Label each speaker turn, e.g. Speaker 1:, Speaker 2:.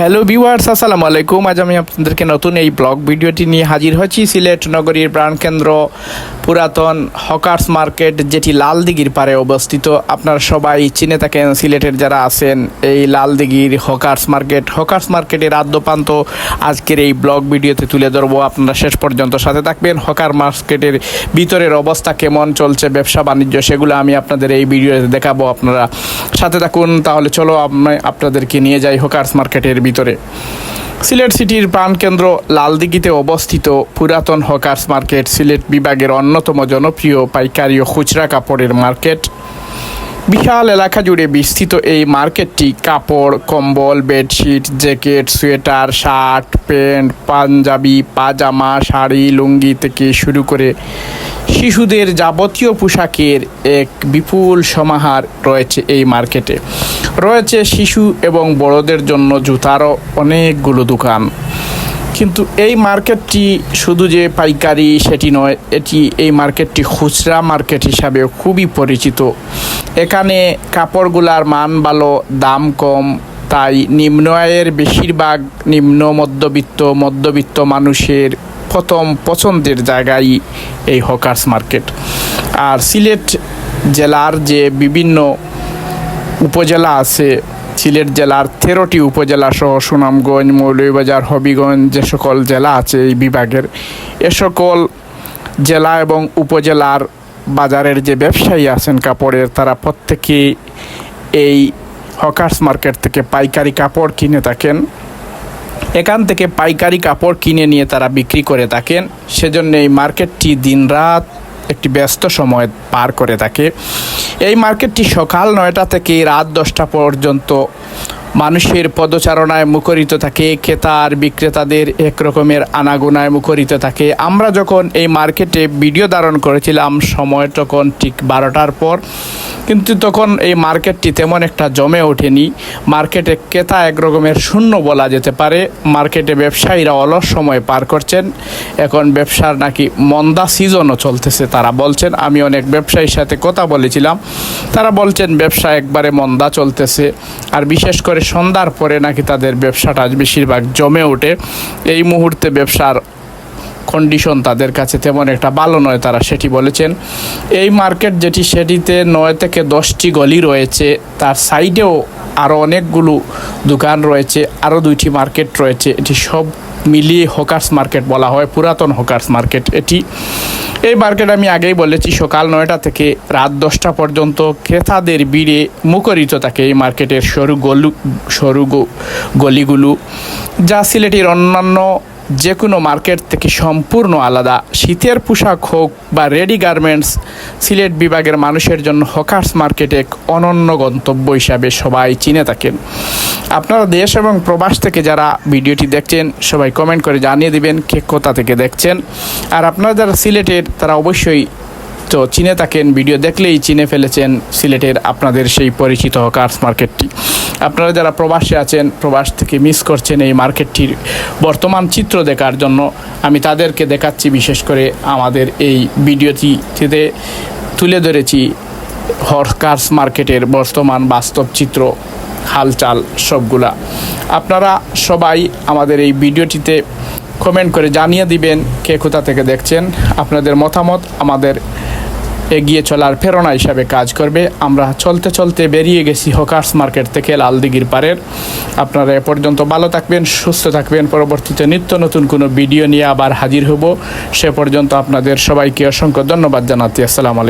Speaker 1: Hello viewers আসসালামু আলাইকুম। আজ আমি আপনাদেরকে নতুন এই ব্লগ ভিডিওটি নিয়ে হাজির হয়েছি। সিলেট নগরীর প্রাণকেন্দ্র পুরাতন হকার্স মার্কেট, যেটি লাল দিঘির পারে অবস্থিত। আপনারা সবাই চিনে থাকেন সিলেটের যারা আছেন এই লাল দিঘির হকার্স মার্কেট। হকার্স মার্কেটের আদ্যপান্ত আজকের এই ব্লগ ভিডিওতে তুলে ধরবো। আপনারা শেষ পর্যন্ত সাথে থাকবেন। হকার মার্কেটের ভিতরের অবস্থা কেমন চলছে, ব্যবসা বাণিজ্য, সেগুলো আমি আপনাদের এই ভিডিওতে দেখাবো। আপনারা সাথে থাকুন। তাহলে চলো আপনাদেরকে নিয়ে যাই হকার্স মার্কেটের ভিতরে। সিলেট সিটির প্রাণকেন্দ্র লালদিঘিতে অবস্থিত পুরাতন হকার্স মার্কেট সিলেট বিভাগের অন্যতম জনপ্রিয় পাইকারি ও খুচরা কাপড়ের মার্কেট। বিশাল এলাকা জুড়ে বিস্তৃত এই মার্কেটটি কাপড়, কম্বল, bedsheet, jacket, sweater, shirt, pant, punjabi, pajama, sari, lungi থেকে শুরু করে শিশুদের যাবতীয় পোশাকের এক বিপুল সমাহার রয়েছে এই মার্কেটে। রয়েছে শিশু এবং বড়দের জন্য জুতারও অনেকগুলো দোকান। কিন্তু এই মার্কেটটি শুধু যে পাইকারি সেটি নয়, এটি এই মার্কেটটি খুচরা মার্কেট হিসাবে খুবই পরিচিত। এখানে কাপড়গুলার মান ভালো, দাম কম, তাই নিম্ন আয়ের বেশিরভাগ নিম্ন মধ্যবিত্ত মধ্যবিত্ত মানুষের প্রথম পছন্দের জায়গায় এই হকার্স মার্কেট। আর সিলেট জেলার যে বিভিন্ন উপজেলা আছে সিলেট জেলার তেরোটি উপজেলা সহ সুনামগঞ্জ, মৌলভীবাজার, হবিগঞ্জ যে সকল জেলা আছে এই বিভাগের, এ সকল জেলা এবং উপজেলার বাজারের যে ব্যবসায়ী আছেন কাপড়ের, তারা প্রত্যেকেই এই হকার্স মার্কেট থেকে পাইকারি কাপড় কিনে থাকেন। এখান থেকে পাইকারি কাপড় কিনে নিয়ে তারা বিক্রি করে থাকেন। সেজন্য এই মার্কেটটি দিনরাত একটি ব্যস্ত সময় পার করে থাকে। এই মার্কেটটি সকাল নয়টা থেকে রাত দশটা পর্যন্ত মানুষের পদচারণায় মুখরিত থাকে, ক্রেতার বিক্রেতাদের এক রকমের আনাগোনায় মুখরিত থাকে। আমরা যখন এই মার্কেটে ভিডিও ধারণ করেছিলাম, সময় তখন ঠিক বারোটার পর, কিন্তু তখন এই মার্কেটটি তেমন একটা জমে ওঠেনি। মার্কেটে ক্রেতা এক রকমের শূন্য বলা যেতে পারে। মার্কেটে ব্যবসায়ীরা অলস সময় পার করছেন। এখন ব্যবসার নাকি মন্দা সিজনও চলতেছে, তারা বলছেন। আমি অনেক ব্যবসায়ীর সাথে কথা বলেছিলাম। তারা বলছেন, ব্যবসা একবারে মন্দা চলতেছে। আর বিশেষ করে সন্ধ্যার পরে নাকি তাদের ব্যবসাটা বেশিরভাগ জমে ওঠে। এই মুহূর্তে ব্যবসার কন্ডিশন তাদের কাছে তেমন একটা ভালো নয় তারা সেটি বলেছেন। এই মার্কেট যেটি, সেটিতে নয় থেকে দশটি গলি রয়েছে। তার সাইডেও আরও অনেকগুলো দোকান রয়েছে আরও দুইটি মার্কেট রয়েছে। এটি সব মিলিয়ে হকার্স মার্কেট বলা হয়, পুরাতন হকার্স মার্কেট এটি। এই মার্কেট আমি আগেই বলেছি, সকাল নয়টা থেকে রাত দশটা পর্যন্ত ক্রেতাদের ভিড়ে মুখরিত থাকে এই মার্কেটের সরু গলু, সরু গলিগুলো, যা সিলেটের অন্যান্য যে কোনো মার্কেট থেকে সম্পূর্ণ আলাদা। শীতের পোশাক হোক বা রেডি গার্মেন্টস, সিলেট বিভাগের মানুষের জন্য হকার্স মার্কেট এক অনন্য গন্তব্য হিসাবে সবাই চিনে থাকেন। আপনারা দেশ এবং প্রবাস থেকে যারা ভিডিওটি দেখছেন, সবাই কমেন্ট করে জানিয়ে দিবেন কে কোথা থেকে দেখছেন। আর আপনারা যারা সিলেটের, তারা অবশ্যই তো চিনে থাকেন, ভিডিও দেখলেই চিনে ফেলেছেন সিলেটের আপনাদের সেই পরিচিত হকার্স মার্কেটটি আপনারা যারা প্রবাসে আছেন, প্রবাস থেকে মিস করছেন এই মার্কেটটির বর্তমান চিত্র দেখার জন্য, আমি তাদেরকে দেখাচ্ছি বিশেষ করে আমাদের এই ভিডিওটিতে তুলে ধরেছি হকার্স মার্কেটের বর্তমান বাস্তব চিত্র, হালচাল সবগুলা। আপনারা সবাই আমাদের এই ভিডিওটিতে কমেন্ট করে জানিয়ে দিবেন কে কোথা থেকে দেখছেন। আপনাদের মতামত আমাদের এগিয়ে চলার প্রেরণা হিসাবে কাজ করবে। আমরা চলতে চলতে বেরিয়ে গেছি হকার্স মার্কেট থেকে লালদিগির পারের আপনারা এ পর্যন্ত ভালো থাকবেন, সুস্থ থাকবেন। পরবর্তীতে নিত্য নতুন কোনো ভিডিও নিয়ে আবার হাজির হব। সে পর্যন্ত আপনাদের সবাইকে অসংখ্য ধন্যবাদ জানাচ্ছি। আসসালামু আলাইকুম।